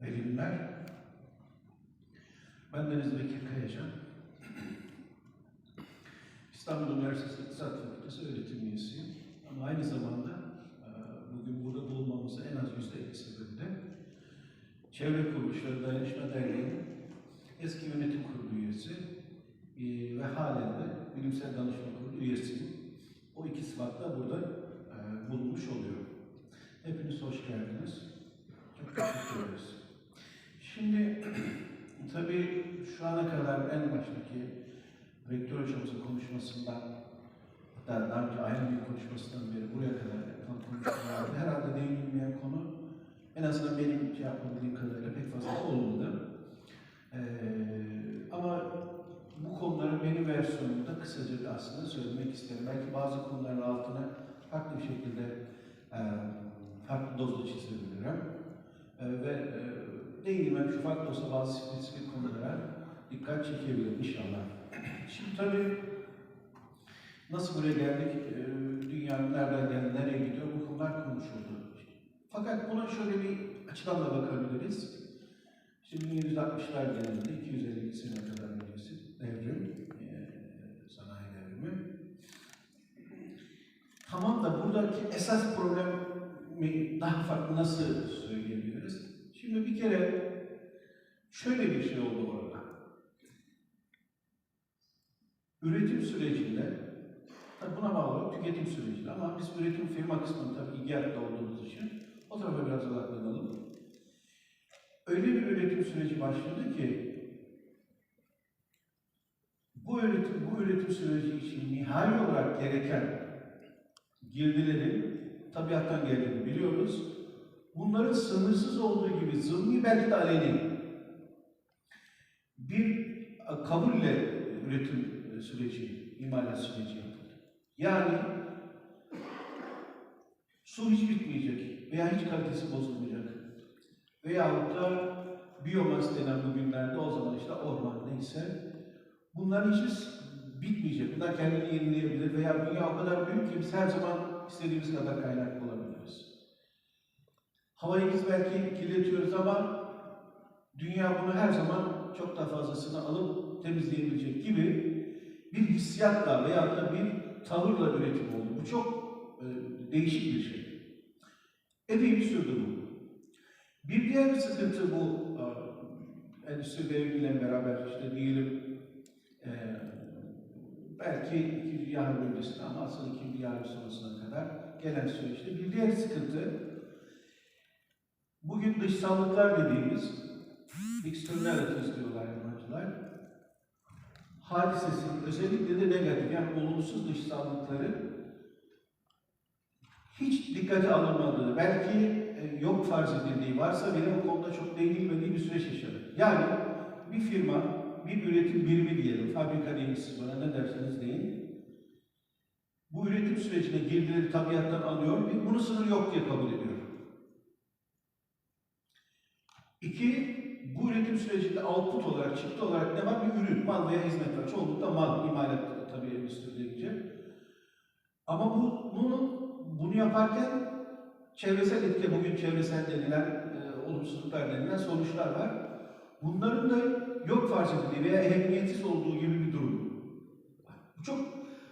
Günler. Ben Deniz Bekir Kayacan. İstanbul Üniversitesi İktisat Fakültesi öğretim üyesiyim. Ama aynı zamanda e, bugün burada bulunmamızın en az yüzde elli sebebi de Çevre Kuruluşları Dayanışma Derneği'nin eski yönetim kurulu üyesi e, ve halen de Bilimsel Danışma Kurulu üyesiyim. O iki sıfatla burada e, bulunmuş oluyorum. Hepiniz hoş geldiniz. Çok teşekkür ederiz. Şimdi tabii şu ana kadar en baştaki rektör hocamızın konuşmasından hatta daha önce ayrı bir konuşmasından beri buraya kadar yapılan herhalde değinilmeyen konu en azından benim şey yapabildiğim kadarıyla pek fazla olmadı. Ee, ama bu konuların benim versiyonumda kısaca aslında söylemek isterim. Belki bazı konuların altına farklı bir şekilde e, farklı dozda çizebilirim. E, ve e, değinmem şu farklı olsa bazı spesifik konulara dikkat çekebilirim inşallah. Şimdi tabii nasıl buraya geldik, e, dünyanın nereden geldi, nereye gidiyor bu konular konuşuldu. Fakat buna şöyle bir açıdan da bakabiliriz. Şimdi 1760'lar genelinde 250 sene kadar öncesi devrim, e, sanayi devrimi. Tamam da buradaki esas problemi daha farklı nasıl? Şimdi bir kere şöyle bir şey oldu orada. Üretim sürecinde, tabi buna bağlı tüketim sürecinde ama biz üretim firma kısmını tabii ilgi altında olduğumuz için o tarafa biraz odaklanalım. Öyle bir üretim süreci başladı ki bu üretim, bu üretim süreci için nihai olarak gereken girdilerin tabiattan geldiğini biliyoruz. Bunların sınırsız olduğu gibi zımni belki de aleni bir kabulle üretim süreci, imalat süreci yapıldı. Yani su hiç bitmeyecek veya hiç kalitesi bozulmayacak. Veyahut da biyomas denen bugünlerde o zaman işte orman neyse bunların hiç bitmeyecek. Bunlar kendini yenileyebilir veya dünya o kadar büyük ki her zaman istediğimiz kadar kaynak bulabiliriz. Havayı biz belki kirletiyoruz ama dünya bunu her zaman çok daha fazlasını alıp temizleyebilecek gibi bir hissiyatla veya da bir tavırla üretim oldu. Bu çok e, değişik bir şey. Epey bir sürdü bu. Bir diğer bir sıkıntı bu e, endüstri devrimiyle beraber işte diyelim e, belki ikinci yarı öncesinde ama asıl ikinci yarı sonrasına kadar gelen süreçte bir diğer sıkıntı bugün dışsallıklar dediğimiz externalities diyorlar yabancılar hadisesinin özellikle de negatif yani olumsuz dışsallıkları hiç dikkate alınmadığı, belki e, yok farz edildiği varsa bile bu konuda çok değinilmediği bir süreç yaşadık. Yani bir firma, bir üretim birimi diyelim, fabrika deyin siz bana ne derseniz deyin. Bu üretim sürecine girdileri tabiattan alıyor ve bunu sınır yok diye kabul ediyor. İki, bu üretim sürecinde output olarak, çıktı olarak ne var? Bir ürün, mal veya hizmet var. Çoğunlukla mal, imalat tabii endüstri deyince. Ama bu, bunu, bunu yaparken çevresel etki, bugün çevresel denilen, e, olumsuzluklar denilen sonuçlar var. Bunların da yok farz edildiği veya ehemmiyetsiz olduğu gibi bir durum. Bu çok,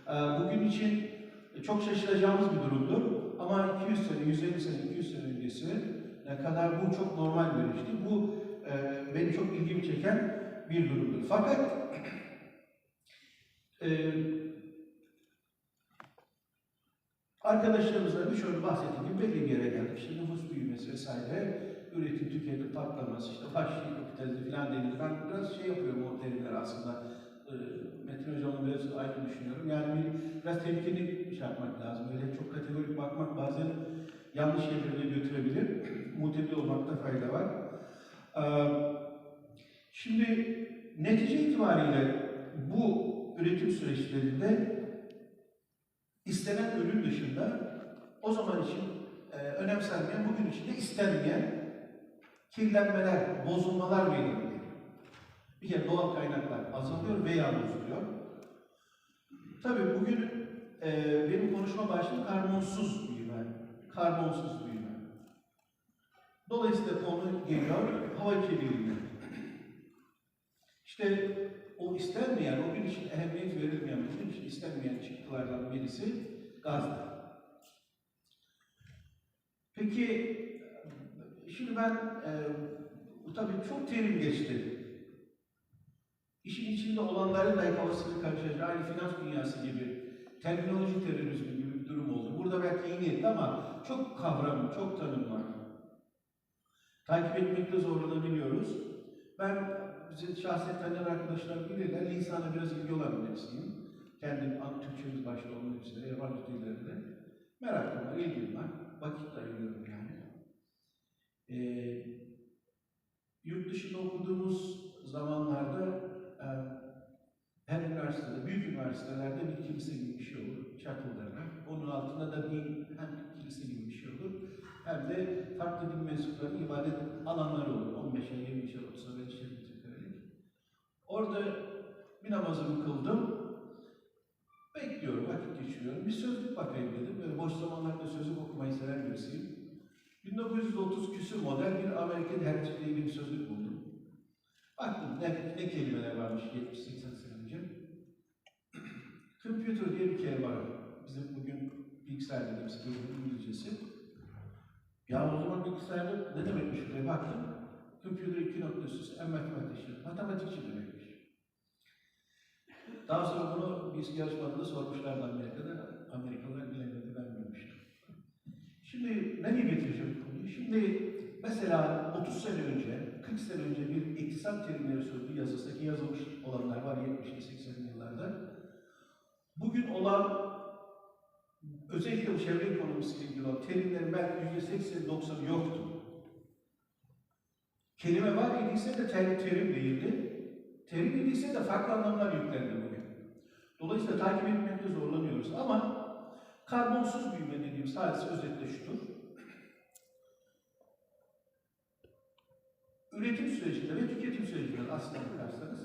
e, bugün için çok şaşıracağımız bir durumdur. Ama 200 sene, 150 sene, 200 sene öncesi kadar bu çok normal bir işti. Bu e, beni çok ilgimi çeken bir durumdur. Fakat e, arkadaşlarımızla bir şöyle bahsettiğim gibi belli bir yere geldik. İşte nüfus büyümesi vesaire, üretim, tüketim, patlaması, işte vahşi kapitalizm falan denildi. Ben biraz şey yapıyorum o terimler aslında. E, Metin Hocam'la biraz aynı düşünüyorum. Yani bir, biraz temkinli şey yapmak lazım. Öyle çok kategorik bakmak bazen yanlış yerlere götürebilir. Mutebil olmakta fayda var. Ee, Şimdi netice itibariyle bu üretim süreçlerinde istenen ürün dışında o zaman için e, önemsenmeyen, bugün için de istenmeyen kirlenmeler, bozulmalar meydana. Bir kere doğal kaynaklar azalıyor veya bozuluyor. Tabii bugün e, benim konuşma başlığım karbonsuz. Karbonsuz büyüme. Dolayısıyla konu geliyor hava kirliliğine. İşte o istenmeyen, o gün için ehemmiyet verilmeyen, o gün için istenmeyen çıktılardan birisi gazdır. Peki, şimdi ben, e, tabii çok terim geçti. İşin içinde olanların da kafasını karıştıracak, aynı finans dünyası gibi, terminoloji terörizmi gibi bir durum oldu. Burada belki iyi niyetli ama çok kavram, çok tanım var. Takip etmekte zorlanabiliyoruz. Ben, şahsen tanıyan arkadaşlar bilirler, lisana biraz ilgi olan birisiyim. Kendim Türkçemiz başta olmak üzere, yabancı dillerinde. Merakım var, ilgim var. Vakit ayırıyorum yani. Ee, yurt dışında okuduğumuz zamanlarda e, her üniversitede, büyük üniversitelerde bir kilise gibi bir şey olur, derler. Onun altında da bir hem kilise gibi bir şey olur, hem de farklı din mensuplarının ibadet alanları olur. 15'e, 20'şe, 30'a, 5'e metrekarelik. Orada bir namazımı kıldım. Bekliyorum, vakit geçiriyorum. Bir sözlük bakayım dedim. Böyle boş zamanlarda sözlük okumayı seven birisiyim. 1930 küsur model bir Amerikan Heritage diye bir sözlük buldum. Baktım ne, ne kelimeler varmış 70-80 sene. Computer diye bir kelime var. Bizim bugün bilgisayar dediğimiz kelimenin İngilizcesi. Ya o zaman bilgisayarda ne demekmiş diye baktım. Computer iki nokta üst en matematikçi, matematikçi demekmiş. Daha sonra bunu bir yarışmada sormuşlardı Amerika'da. Amerikalılar bilemedi, ben bilmiştim. Şimdi nereye getireceğim konuyu? Şimdi mesela 30 sene önce, 40 sene önce bir iktisat terimleri sözlüğü yazısı ki yazılmış olanlar var 70'li 80'li yıllarda. Bugün olan özellikle çevre ekonomisiyle ilgili olan terimlerin belki %80-90'ı yoktu. Kelime var idiyse de ter, terim değildi. Terim idiyse de farklı anlamlar yüklendi bugün. Dolayısıyla takip etmekte zorlanıyoruz ama karbonsuz büyüme dediğimiz hadise özetle şudur. Üretim sürecinde ve tüketim sürecinde aslında bakarsanız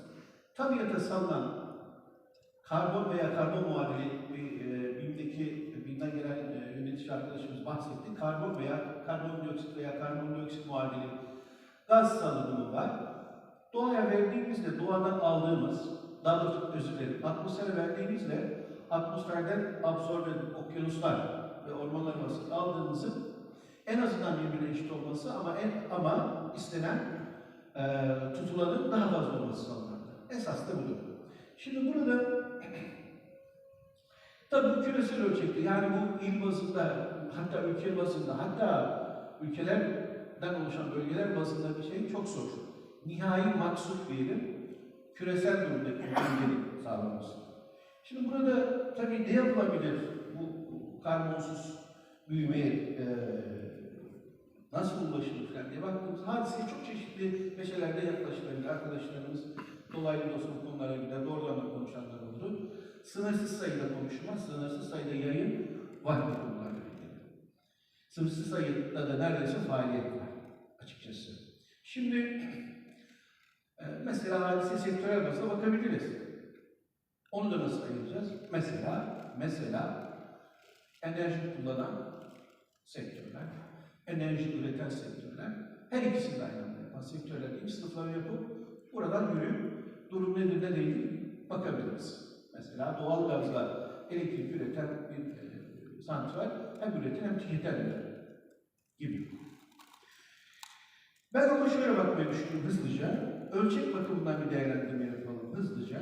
tabiata salınan karbon veya karbon muadili e, BİM'deki BİM'den gelen e, yönetici arkadaşımız bahsetti. Karbon veya karbondioksit veya karbondioksit muadili gaz salınımı var. Doğaya verdiğimizde doğadan aldığımız, daha doğrusu özür dilerim, atmosfere verdiğimizle atmosferden absorbe okyanuslar ve ormanlar arasında aldığımızın en azından birbirine eşit olması ama en ama istenen e, tutulanın daha fazla olması sağlanır. Esas da budur. Şimdi burada tabii bu küresel ölçekte yani bu il bazında hatta ülke bazında hatta ülkelerden oluşan bölgeler bazında bir şey çok zor. Nihai maksut diyelim küresel durumdaki dengenin sağlanması. Şimdi burada tabii ne yapılabilir bu karbonsuz büyümeye e, nasıl ulaşılır falan diye baktığımız hadiseye çok çeşitli meşelerde yaklaşılabilir. Arkadaşlarımız dolaylı bu konulara gider, doğrudan da konuşanlar. Sınırsız sayıda konuşma, sınırsız sayıda yayın var bu konularla. Sınırsız sayıda da neredeyse faaliyet var açıkçası. Şimdi e, mesela hadise sektörel bazda bakabiliriz. Onu da nasıl ayıracağız? Mesela, mesela enerji kullanan sektörler, enerji üreten sektörler, her ikisini de aynı anda sektörler gibi sınıfları yapıp buradan yürüyüp durum nedir ne değildir bakabiliriz. Mesela doğal gazla elektrik üreten bir e, santral hem üreten hem tüketen gibi. Ben ama şöyle bakmayı düşünüyorum hızlıca. Ölçek bakımından bir değerlendirme yapalım hızlıca.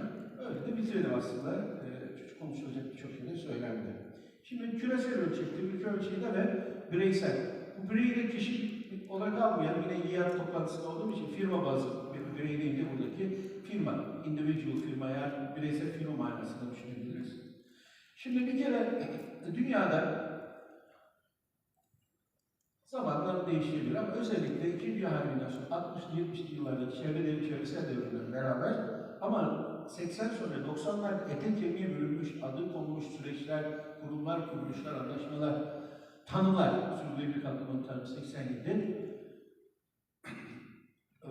Öyle de bitirelim aslında. Ee, konuşulacak birçok şey de söylendi. Şimdi küresel ölçekte, ülke ölçeğinde ve bireysel. Bu bireyi de kişi olarak almayalım. Yine İYAR toplantısında olduğum için firma bazı bir birey değil de buradaki firma, individual firma yani bireysel firma manasında düşünebiliriz. Şimdi bir kere dünyada zamanlar değişebilir ama özellikle 2. Dünya Harbi'nden sonra 60'lı 70'li yıllardaki çevre devrim, çevresel devrimlerle beraber ama 80 sonra 90'larda ete kemiğe bölünmüş, adı konmuş süreçler, kurumlar, kuruluşlar, anlaşmalar, tanılar, sürdürülebilir kalkınma tanımı 87 Ee,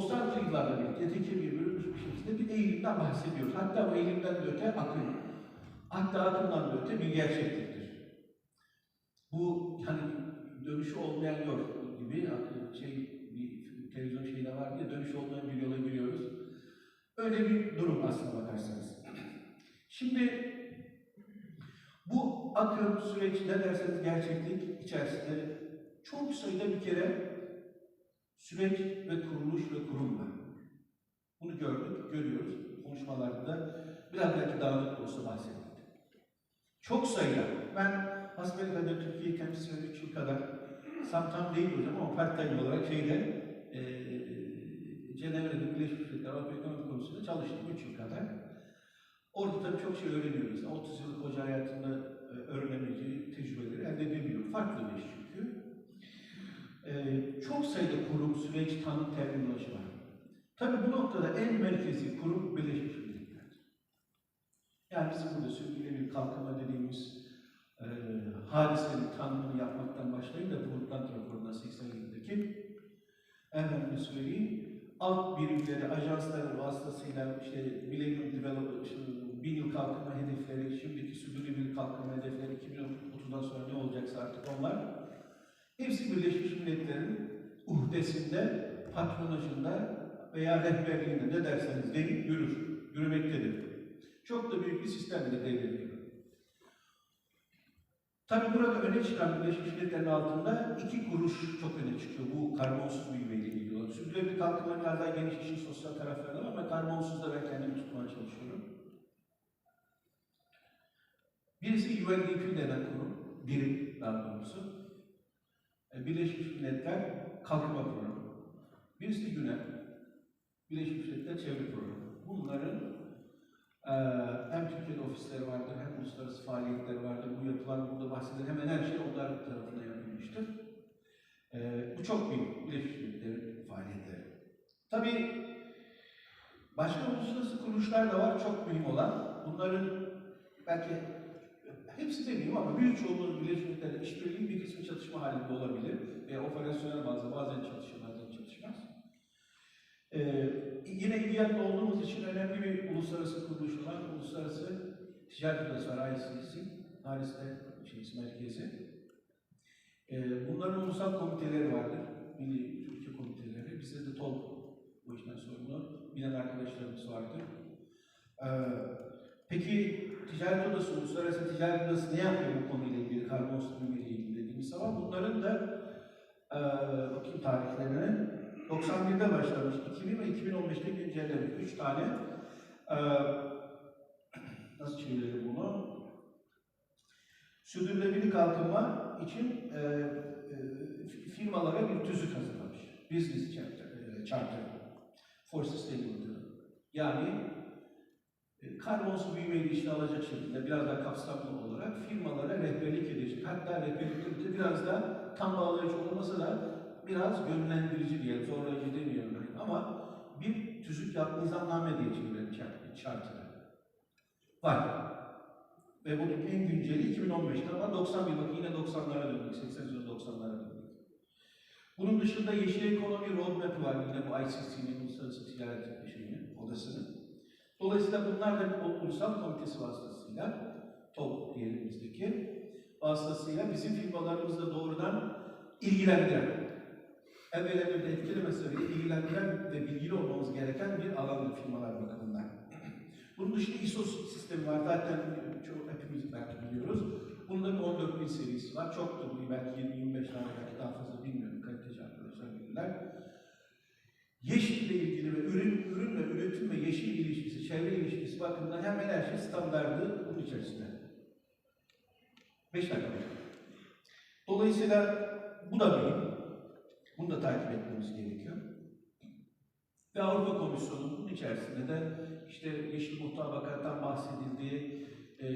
90'lı yıllarda birlikte kemiğe bölünmüş bir şekilde bir eğilimden bahsediyoruz. Hatta o eğilimden de öte akım. Hatta akımdan da öte bir gerçekliktir. Bu hani dönüşü olmayan yol gibi şey bir var diye dönüş olmayan bir yola giriyoruz. Öyle bir durum aslına bakarsanız. Şimdi bu akım süreç ne derseniz gerçeklik içerisinde çok sayıda bir kere süreç ve kuruluş ve kurum var. Bunu gördük, görüyoruz. Konuşmalarda biraz belki dağınık da olsa bahsettik. Çok sayıda. Ben Hasbelkader Türkiye temsil 3 yıl kadar tam değil hocam ama part-time olarak şeyde e, Cenevre'de Birleşmiş Milletler Avrupa Ekonomik Komisyonu'nda çalıştım 3 yıl kadar. Orada tabii çok şey öğreniyoruz. 30 yıllık hoca hayatında öğrenemeyeceği tecrübeleri elde edebiliyor. Farklı bir iş çünkü. E, çok sayıda kurum, süreç, tanım, terminoloji var. Tabii bu noktada en merkezi kurum Birleşmiş Milletler. Yani bizim burada sürdürülebilir kalkınma dediğimiz e, hadisenin tanımını yapmaktan başlayın da Brundtland raporundan 87'deki efendim söyleyeyim alt birimleri, ajansları vasıtasıyla işte Millennium Development, bin yıl kalkınma hedefleri, şimdiki sürdürülebilir kalkınma hedefleri, 2030'dan sonra ne olacaksa artık onlar hepsi Birleşmiş Milletler'in uhdesinde, patronajında veya rehberliğinde ne derseniz deyin yürür, yürümektedir. Çok da büyük bir sistemle devrediyor. Tabii burada öne çıkan Birleşmiş Milletler'in altında iki kuruş çok öne çıkıyor. Bu karbonsuz büyümeyle ilgili olarak. Sürdürülebilir kalkınma biraz daha geniş işin sosyal taraflarında var ama karbonsuz da ben kendimi tutmaya çalışıyorum. Birisi UNDP denen kurum, birim daha doğrusu. E, Birleşmiş Milletler Kalkınma Programı. Birisi UNEP, Birleşmiş Milletler Çevre Programı. Bunların ee, hem Türkiye'de ofisleri vardır, hem uluslararası faaliyetleri vardır. Bu yapılan, burada bahsedilen hemen her şey onlar tarafından yapılmıştır. Ee, bu çok büyük Birleşmiş Milletler'in faaliyetleri. Tabii başka uluslararası kuruluşlar da var, çok mühim olan. Bunların belki hepsi demeyeyim ama büyük çoğunluğu Birleşmiş Milletler'le işbirliği bir kısmı çatışma halinde olabilir. Veya operasyonel bazı bazen çalışır, bazen çalışmaz. Ee, yine ilgilenli olduğumuz için önemli bir uluslararası kuruluş olan Uluslararası Ticaret Odası var ICC, Paris'te şeysi merkezi. Ee, bunların ulusal komiteleri vardır, Milli Türkiye komiteleri. Bizde de TOL bu işten sorumlu, bilen arkadaşlarımız vardır. Ee, peki Ticaret Odası, Uluslararası Ticaret Odası ne yapıyor bu konuyla ilgili, karbonsuz büyümeyle ilgili dediğimiz zaman bunların da e, bakayım tarihlerine 91'de başlamış, 2000 ve 2015'te güncellemiş. Üç tane e, nasıl çevirelim bunu? Sürdürülebilir kalkınma için e, e, firmalara bir tüzük hazırlamış. Business Charter, e, charter for Sustainability. Yani karbonsuz büyümeyi işine alacak şekilde biraz daha kapsamlı olarak firmalara rehberlik edecek. Hatta rehberlikte biraz da tam bağlayıcı olmasa da biraz yönlendirici diyelim, zorlayıcı ben. ama bir tüzük yap, nizamname diye çevirilen charter'ı var. Ve bunun en günceli 2015'te ama 91 bak yine 90'lara döndük, 80 90'lara döndük. Bunun dışında Yeşil Ekonomi Roadmap var yine bu ICC'nin Uluslararası Ticaret şeyinin, odasının. Dolayısıyla bunlar da bir ulusal komitesi vasıtasıyla, TOP diyelim bizdeki, vasıtasıyla bizim firmalarımızla doğrudan ilgilendiren, evvel evvel etkili meseleyle ilgilendiren ve bilgili olmamız gereken bir alandır firmalar bakımından. Bunun dışında ISO sistemi var. Zaten çok hepimiz belki biliyoruz. Bir 14 bin serisi var. Çok da belki 20-25 tane belki daha fazla bilmiyorum. Kaliteci arkadaşlar bilirler. Yeşille ilgili ve ürün, ürün ve üretim ve yeşil ilişkisi, çevre ilişkisi bakımından hemen her şey standardı bunun içerisinde. 5 dakika. Dolayısıyla bu da mühim. Bunu da takip etmemiz gerekiyor. Ve Avrupa Komisyonu bunun içerisinde de işte yeşil mutabakattan bahsedildiği e,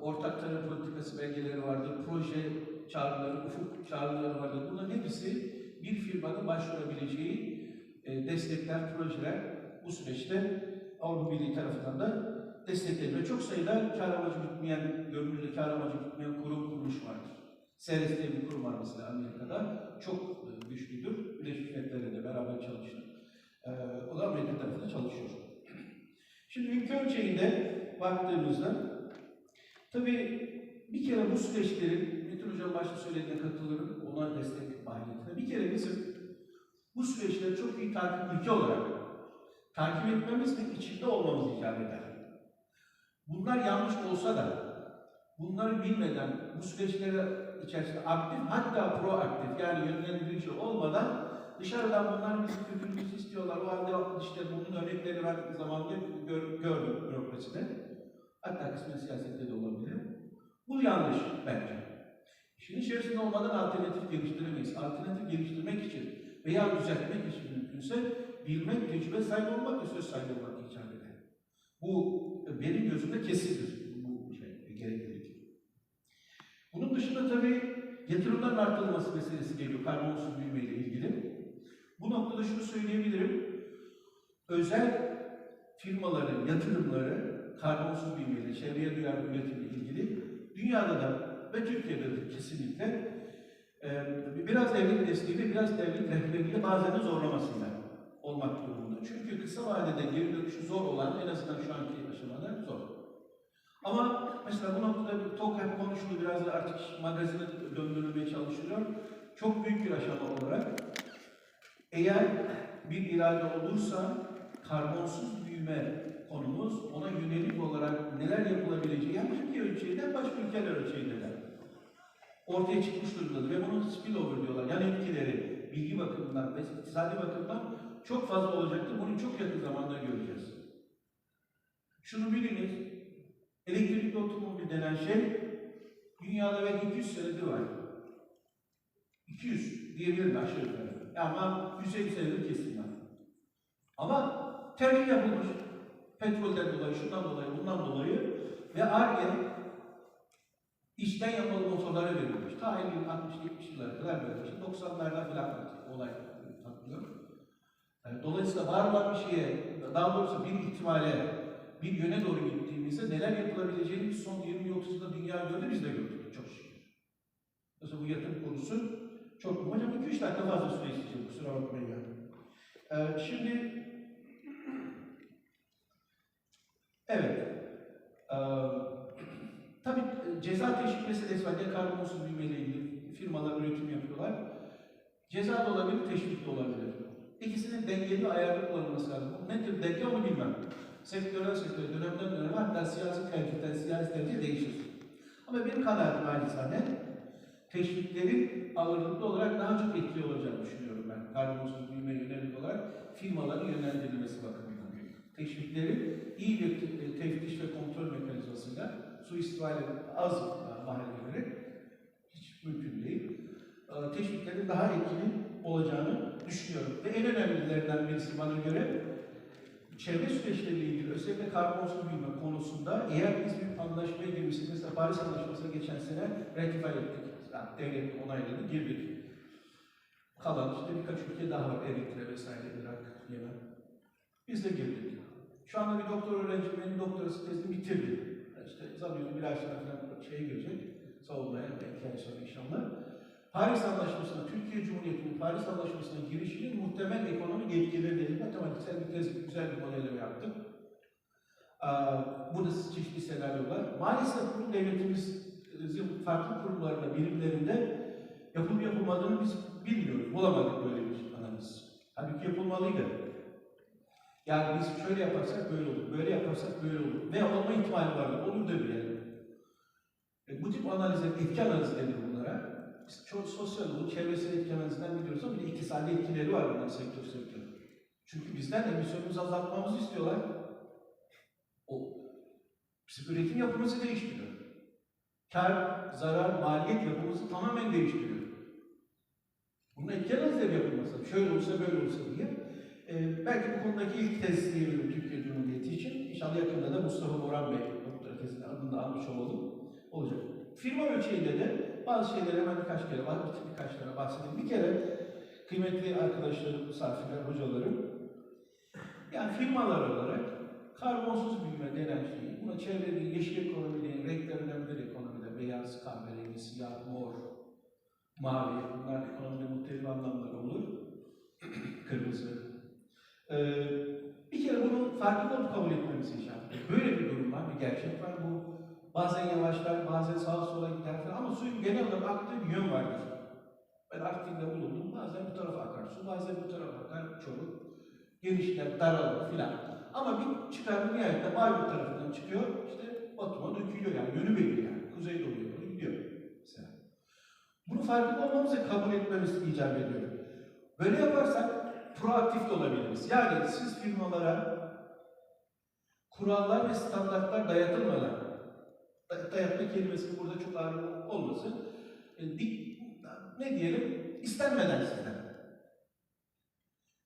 ortak tarım politikası belgeleri vardır, proje çağrıları, ufuk çağrıları vardır. Bunların hepsi bir firmanın başvurabileceği e, destekler, projeler bu süreçte Avrupa Birliği tarafından da destekleniyor. Çok sayıda kar amacı gütmeyen, görünürde kar amacı gütmeyen kurum kuruluş vardır. CRS diye bir kurum var mesela Amerika'da. Çok e, güçlüdür. Birleşmiş Milletler'le beraber çalışır. E, o da Amerika tarafında çalışıyor. Şimdi ülke ölçeğinde baktığımızda tabii bir kere bu süreçlerin, Metin Hocam başta söylediğine katılırım, ona destek. Bir kere bizim bu süreçleri çok iyi takip ülke olarak takip etmemiz ve içinde olmamız icap eder. Bunlar yanlış olsa da bunları bilmeden bu süreçlere içerisinde aktif hatta proaktif yani yönlendirici olmadan dışarıdan bunlar bizim kökümüzü istiyorlar. O halde işte bunun örnekleri ben zamanında gör, gördüm bürokraside. Hatta kısmen siyasette de olabilir. Bu yanlış bence. İşin içerisinde olmadan alternatif geliştiremeyiz. Alternatif geliştirmek için veya düzeltmek için mümkünse bilmek, tecrübe sahibi olmak ve söz sahibi olmak icap eder. Bu benim gözümde kesindir bu şey, gereklilik. Bunun dışında tabii yatırımların arttırılması meselesi geliyor karbonsuz büyüme ile ilgili. Bu noktada şunu söyleyebilirim. Özel firmaların yatırımları karbonsuz büyümeyle, çevreye duyarlı üretimle ilgili dünyada da ve Türkiye'de de kesinlikle e, biraz devlet desteğiyle, biraz devlet rehberliğiyle bazen de zorlamasıyla olmak durumunda. Çünkü kısa vadede geri dönüşü zor olan en azından şu anki aşamada zor. Ama mesela bu noktada bir TOK hep konuşuldu, biraz da artık magazine döndürülmeye çalışılıyor. Çok büyük bir aşama olarak eğer bir irade olursa karbonsuz büyüme konumuz ona yönelik olarak neler yapılabileceği hem Türkiye ölçeğinde başka ülkeler ölçeğinde de ortaya çıkmış durumdadır. Ve bunun spillover diyorlar. Yan etkileri bilgi bakımından ve iktisadi bakımdan çok fazla olacaktır. Bunu çok yakın zamanda göreceğiz. Şunu biliniz, elektrikli otomobil denen şey dünyada belki 200 senedir var. 200 diyebilirim aşağı yukarı. Ama 150 senedir kesin var. Ama tercih yapılmış. Petrolden dolayı, şundan dolayı, bundan dolayı ve ARGE içten yanmalı motorlara verilmiş. Ta 50 60-70 yıllara kadar böyle. Şimdi 90'larda falan olay takılıyor. Yani dolayısıyla var olan bir şeye, daha doğrusu bir ihtimale, bir yöne doğru gittiğimizde neler yapılabileceğini son 20 30 yılda dünya gördü, biz de gördük çok şükür. Mesela bu yatırım konusu çok mu? Hocam 2-3 dakika fazla süre isteyeceğim, kusura bakmayın ya. Ee, şimdi, evet, ee, tabii ceza teşvik meselesi var. Ne karbonsuz büyümeyle ilgili firmalar üretim yapıyorlar. Ceza da olabilir, teşvik de olabilir. İkisinin dengeli ayarlı kullanılması lazım. Nedir denge onu bilmem. Sektörel sektör, dönemden döneme hatta siyasi tercihten siyasi tercih değişir. Ama benim kanaatim acizane teşviklerin ağırlıklı olarak daha çok etkili olacağını düşünüyorum ben. Karbonsuz büyüme yönelik olarak firmaların yönlendirilmesi bakımından. Teşviklerin iyi bir te- teftiş ve kontrol mekanizmasıyla suistimal az mahalleleri hiç mümkün değil. Ee, Teşviklerin daha etkili olacağını düşünüyorum. Ve en önemlilerinden birisi bana göre çevre süreçleriyle ilgili özellikle karbonsuz büyüme konusunda eğer biz bir anlaşmaya girmişsek, mesela Paris Anlaşması'na geçen sene ratify ettik. Yani devlet onayladı, girdik. Kalan işte birkaç ülke daha var, Eritre vesaire, Irak, Yemen. Biz de girdik. Şu anda bir doktor öğrencim benim doktorası tezini bitirdi. İşte ay sonra falan şeye girecek, savunmaya, belki ay sonra inşallah. Paris Anlaşması'na, Türkiye Cumhuriyeti'nin Paris Anlaşması'na girişinin muhtemel ekonomik etkileri matematiksel bir tez, güzel bir modelleme yaptım. Burada çeşitli senaryolar. Maalesef bu devletimizin farklı kurumlarında, birimlerinde yapılıp yapılmadığını biz bilmiyoruz. Bulamadık böyle bir analiz. Halbuki yapılmalıydı. Yani biz şöyle yaparsak böyle olur, böyle yaparsak böyle olur. Ve olma ihtimali var. Olur da yani. E, bu tip analizler, etki analizi denir bunlara. Biz çok sosyal çevresel etki analizinden biliyoruz ama bir de iktisadi etkileri var bunların sektör sektör. Çünkü bizden emisyonumuzu azaltmamızı istiyorlar. O üretim yapımızı değiştiriyor. Kar, zarar, maliyet yapımızı tamamen değiştiriyor. Bunun etki analizleri yapılması. Şöyle olsa böyle olsa diye. Ee, belki bu konudaki ilk tez diyebilirim Türkiye Cumhuriyeti için. İnşallah yakında da Mustafa Boran Bey doktora tezini adını da almış olalım. Olacak. Firma ölçeğinde de bazı şeyleri hemen birkaç kere, bir- birkaç tane bahsedeyim. Bir kere kıymetli arkadaşlarım, misafirler, hocalarım, yani firmalar olarak karbonsuz büyüme denen şeyi, buna çevrede yeşil ekonomi deyin, renkler önemlidir ekonomide, beyaz, kahverengi, siyah, mor, mavi, bunlar ekonomide muhtelif anlamları olur. Kırmızı. Bir kere bunun farkında olup kabul etmemiz ediyor. Böyle bir durum var, bir gerçek var. Bu bazen yavaşlar, bazen sağa sola gider falan ama suyun genel olarak aktığı bir yön vardır. Ben Artvin'de bulundum, bazen bu tarafa akar su, bazen bu tarafa Genişler, daralır filan. Ama bir çıkar nihayetinde Bayburt tarafından çıkıyor, işte Batum'a dökülüyor yani yönü belli yani. Kuzey doğuya doğru gidiyor mesela. Bunu farkında olmamız ve kabul etmemiz icap ediyor. Böyle yaparsak proaktif de olabiliriz. Yani siz firmalara kurallar ve standartlar dayatılmadan, day- dayatma kelimesinin burada çok ağır olmasın, e, ne diyelim, istenmeden sizden.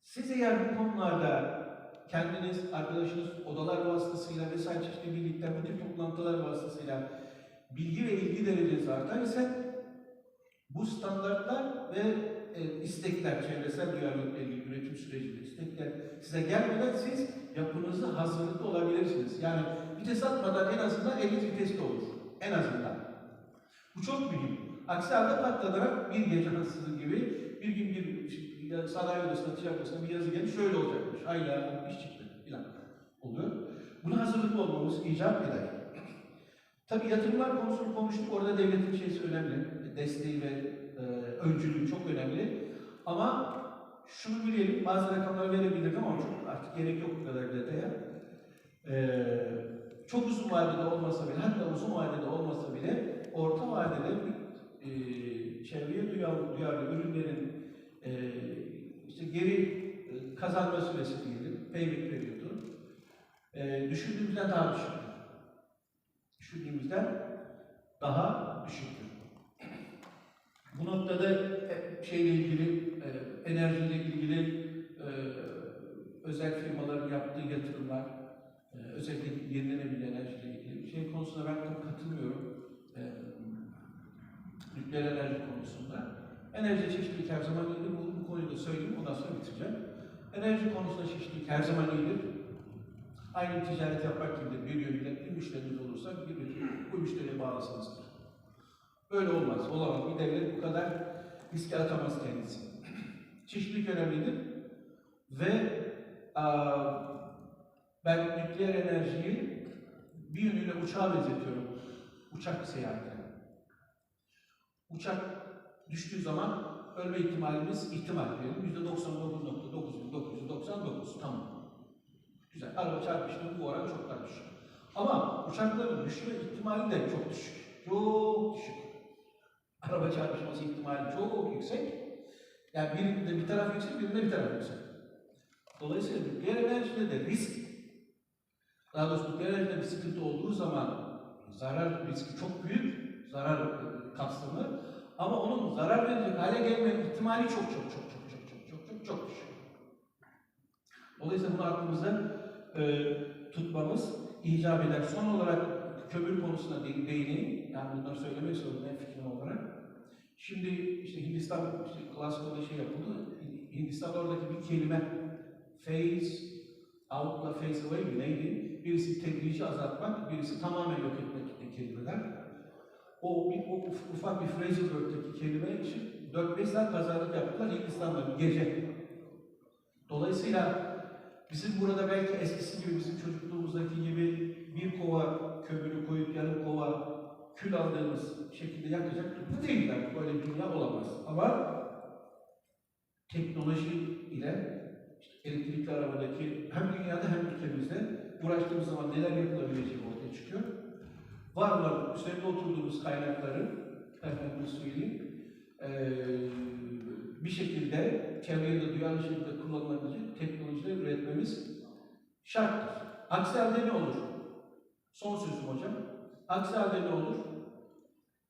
Siz eğer bu konularda kendiniz, arkadaşınız, odalar vasıtasıyla vesaire çeşitli birlikte bu tip toplantılar vasıtasıyla bilgi ve ilgi dereceniz artar ise bu standartlar ve e, istekler, çevresel duyarlılıkla ilgili üretim sürecinde istekler size gelmeden siz yapınızı hazırlıklı olabilirsiniz. Yani vites atmadan en azından eliniz viteste olur. En azından. Bu çok mühim. Aksi halde patlanarak bir gece nasıl gibi bir gün bir sanayi odasına, ticaret odasına bir yazı gelmiş şöyle olacakmış. Hayla iş çıktı filan oluyor. Buna hazırlıklı olmamız icap eder. Tabii yatırımlar konusunu konuştuk. Orada devletin şeysi önemli. Desteği ve e, öncülüğü çok önemli. Ama şunu bilelim, bazı rakamlar verebilirim ama çok artık gerek yok bu kadar detaya. E, çok uzun vadede olmasa bile, hatta uzun vadede olmasa bile orta vadede e, çevreye duyarlı, duyarlı ürünlerin e, işte geri e, kazanma süresi diyelim, payback periyodu e, düşündüğümüzden daha düşük düşündüğümüzden daha düşüktür. Bu noktada şeyle ilgili, e, enerjiyle ilgili e, özel firmaların yaptığı yatırımlar, e, özellikle yenilenebilir enerjiyle ilgili şey konusunda ben çok katılmıyorum. Nükleer enerji konusunda. Enerji çeşitlilik her zaman iyidir. Bu, bu konuyu da söyleyeyim, ondan sonra bitireceğim. Enerji konusunda çeşitlilik her zaman iyidir. Aynı ticaret yapmak gibidir. Bir yönüyle bir müşteriniz olursa bir bu müşteriye bağlısınızdır. Böyle olmaz, olamaz. Bir devlet bu kadar riske atamaz kendisi. Çeşitlilik önemlidir. Ve aa, ben nükleer enerjiyi bir yönüyle uçağa benzetiyorum. Uçak seyahatine. Uçak düştüğü zaman ölme ihtimalimiz ihtimal diyelim. %99.9999 tamam. Güzel. Araba çarpıştığında bu oran çok daha düşük. Ama uçakların düşme ihtimali de çok düşük. Çok düşük. Araba çarpışması ihtimali çok yüksek. Yani birinde bir taraf yüksek, birinde bir taraf yüksek. Dolayısıyla nükleer enerjide de risk, daha doğrusu nükleer enerjide bir sıkıntı olduğu zaman zarar riski çok büyük, zarar e, kapsamı ama onun zarar verecek hale gelme ihtimali çok çok çok çok çok çok çok çok çok düşük. Dolayısıyla bunu aklımızda e, tutmamız icap eder. Son olarak kömür konusuna de- değineyim. Yani bunları söylemek zorundayım fikrim olarak. Şimdi işte Hindistan, işte Glasgow'da şey yapıldı. Hindistan oradaki bir kelime phase out'la phase away mi neydi? Birisi tedrici azaltmak, birisi tamamen yok etmek kelimeler. O, o uf- ufak bir verb'deki kelime için 4-5 saat pazarlık yaptılar Hindistan'da bir gece. Dolayısıyla Bizim burada belki eskisi gibi bizim çocukluğumuzdaki gibi bir kova kömürü koyup yarım kova kül aldığımız şekilde yakacak durumda değiller. Böyle bir dünya olamaz. Ama teknoloji ile işte elektrikli arabadaki hem dünyada hem ülkemizde uğraştığımız zaman neler yapılabileceği ortaya çıkıyor. Var olan üzerinde oturduğumuz kaynakları efendim söyleyeyim eee, bir şekilde çevreye de duyarlı şekilde kullanılabilecek teknolojiler üretmemiz şarttır. Aksi halde ne olur? Son sözüm hocam. Aksi halde ne olur?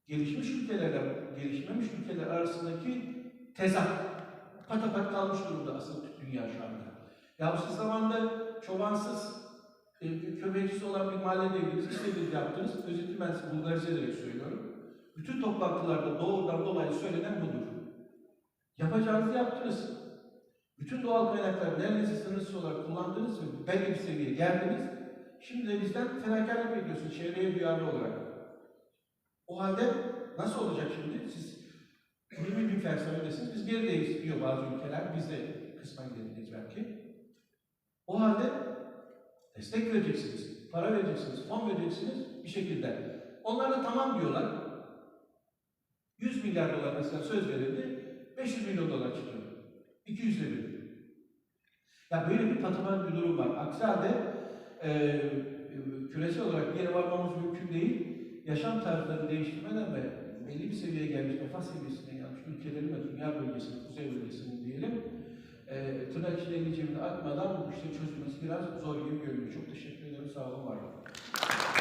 Gelişmiş ülkelerle gelişmemiş ülkeler arasındaki tezat patapat kalmış durumda aslında dünya şu anda. Ya siz zamanda çobansız e, köpekçisi olan bir mahalledeydiniz, istediğiniz yaptınız. Özetini ben size bulgarize ederek söylüyorum. Bütün toplantılarda doğrudan dolayı söylenen budur. Yapacağınızı yaptınız. Bütün doğal kaynakları neredeyse sınırsız olarak kullandınız ve belli bir seviyeye geldiniz. Şimdi de bizden fedakarlık bekliyorsunuz çevreye duyarlı olarak. O halde nasıl olacak şimdi? Siz 20 bin fersahedesiniz, biz gerideyiz diyor bazı ülkeler. Biz de kısmen gerideyiz belki. O halde destek vereceksiniz, para vereceksiniz, fon vereceksiniz bir şekilde. Onlar da tamam diyorlar. 100 milyar dolar mesela söz verildi, 500 milyon dolar çıkıyor. 200 lira. Ya böyle bir patımar bir durum var. Aksi halde e, küresel olarak bir yere varmamız mümkün değil. Yaşam tarzlarını değiştirmeden ve belli bir seviyeye gelmiş, refah seviyesine gelmiş ülkelerin ve dünya bölgesinin, kuzey bölgesinin diyelim, e, tırnak içinde cebine atmadan bu işte çözülmesi biraz zor gibi görünüyor. Çok teşekkür ederim. Sağ olun, var olun.